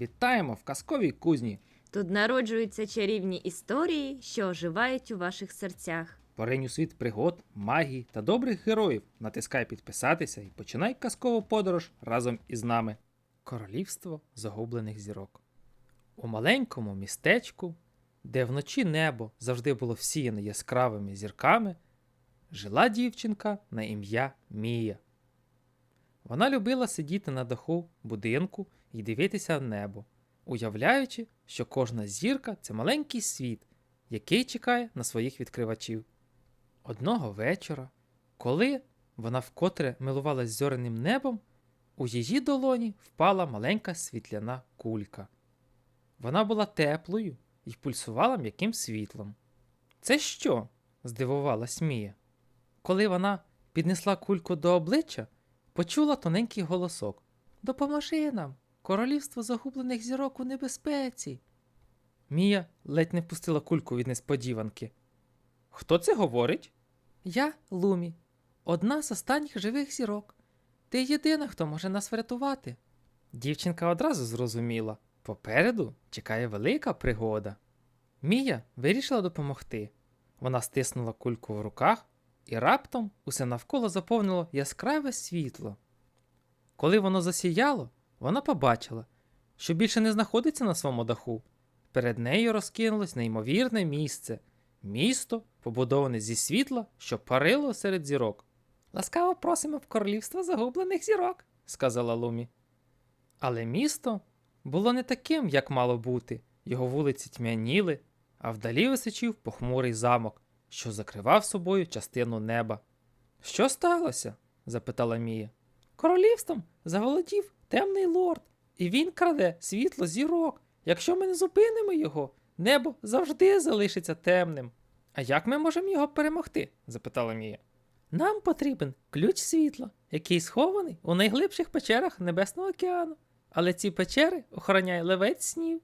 Вітаємо в казковій кузні. Тут народжуються чарівні історії, що оживають у ваших серцях. Поринь у світ пригод, магії та добрих героїв. Натискай підписатися і починай казкову подорож разом із нами. Королівство загублених зірок. У маленькому містечку, де вночі небо завжди було всіяне яскравими зірками, жила дівчинка на ім'я Мія. Вона любила сидіти на даху будинку і дивитися в небо, уявляючи, що кожна зірка це маленький світ, який чекає на своїх відкривачів. Одного вечора, коли вона вкотре милувалась зоряним небом, у її долоні впала маленька світляна кулька. Вона була теплою і пульсувала м'яким світлом. Це що? здивувалась Мія. Коли вона піднесла кульку до обличчя, почула тоненький голосок Допоможи нам! Королівство загублених зірок у небезпеці. Мія ледь не впустила кульку від несподіванки. Хто це говорить? Я, Лумі, одна з останніх живих зірок. Ти єдина, хто може нас врятувати. Дівчинка одразу зрозуміла попереду чекає велика пригода. Мія вирішила допомогти. Вона стиснула кульку в руках, і раптом усе навколо заповнило яскраве світло. Коли воно засіяло, вона побачила, що більше не знаходиться на своєму даху. Перед нею розкинулось неймовірне місце місто, побудоване зі світла, що парило серед зірок. Ласкаво просимо в королівство загублених зірок, сказала Лумі. Але місто було не таким, як мало бути. Його вулиці тьмяніли, а вдалі височив похмурий замок, що закривав собою частину неба. Що сталося? запитала Мія. Королівством заволодів темний лорд, і він краде світло зірок. Якщо ми не зупинимо його, небо завжди залишиться темним. А як ми можемо його перемогти? запитала Мія. Нам потрібен ключ світла, який схований у найглибших печерах Небесного океану. Але ці печери охороняє левець снів.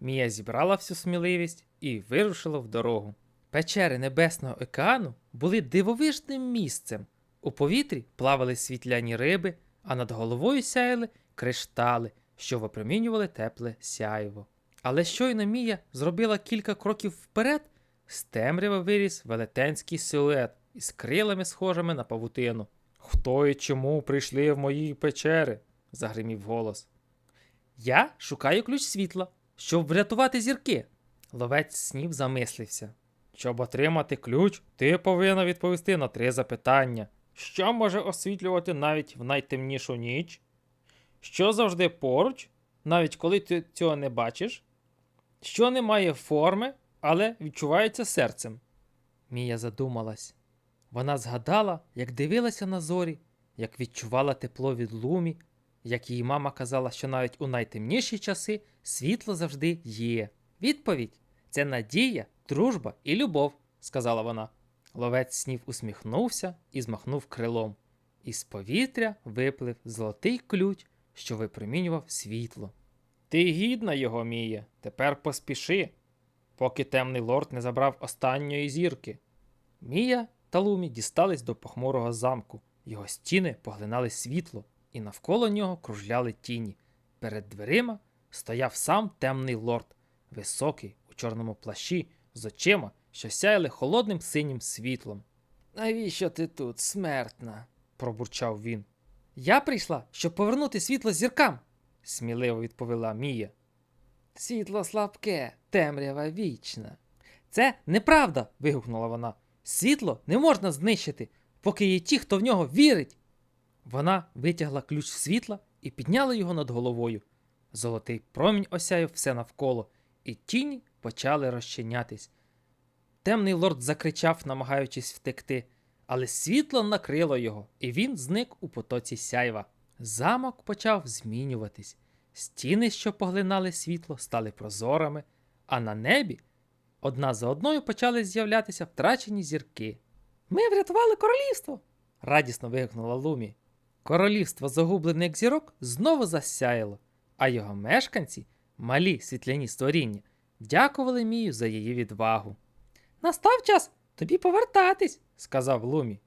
Мія зібрала всю сміливість і вирушила в дорогу. Печери Небесного океану були дивовижним місцем. У повітрі плавали світляні риби, а над головою сяяли криштали, що випромінювали тепле сяйво. Але щойно Мія зробила кілька кроків вперед, з темряви виріс велетенський силует із крилами, схожими на павутину. Хто і чому прийшли в мої печери? загримів голос. Я шукаю ключ світла, щоб врятувати зірки. Ловець снів замислився. Щоб отримати ключ, ти повинна відповісти на три запитання. Що може освітлювати навіть в найтемнішу ніч? Що завжди поруч, навіть коли ти цього не бачиш? Що не має форми, але відчувається серцем? Мія задумалась. Вона згадала, як дивилася на зорі, як відчувала тепло від лумі, як її мама казала, що навіть у найтемніші часи світло завжди є. Відповідь це надія, дружба і любов, сказала вона. Ловець снів усміхнувся і змахнув крилом. Із повітря виплив золотий ключ, що випромінював світло. Ти гідна його, Мія, тепер поспіши, поки темний лорд не забрав останньої зірки. Мія та Лумі дістались до похмурого замку. Його стіни поглинали світло, і навколо нього кружляли тіні. Перед дверима стояв сам темний лорд, високий у чорному плащі, з очима, що сяяли холодним синім світлом. Навіщо ти тут, смертна? пробурчав він. Я прийшла, щоб повернути світло зіркам, сміливо відповіла Мія. Світло слабке, темрява вічна. Це неправда. вигукнула вона. Світло не можна знищити, поки є ті, хто в нього вірить. Вона витягла ключ світла і підняла його над головою. Золотий промінь осяяв все навколо, і тіні почали розчинятись. Темний лорд закричав, намагаючись втекти, але світло накрило його, і він зник у потоці сяйва. Замок почав змінюватись. Стіни, що поглинали світло, стали прозорими, а на небі одна за одною почали з'являтися втрачені зірки. Ми врятували королівство! радісно вигукнула Лумі. Королівство загублених зірок знову засяяло, а його мешканці, малі світляні створіння, дякували Мію за її відвагу. Настав час тобі повертатись, сказав Лумі.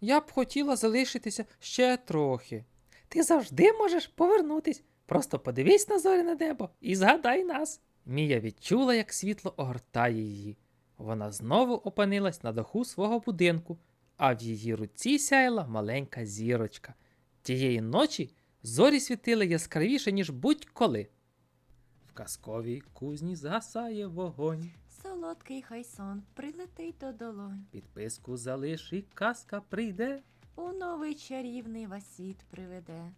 Я б хотіла залишитися ще трохи. Ти завжди можеш повернутись, Просто подивись на зоряне небо і згадай нас. Мія відчула, як світло огортає її. Вона знову опинилась на даху свого будинку, а в її руці сяяла маленька зірочка. Тієї ночі зорі світили яскравіше, ніж будь-коли. В казковій кузні згасає вогонь. Солодкий хай сон прилетить до долонь. Підписку залиш і казка прийде. У новий чарівний вас світ приведе.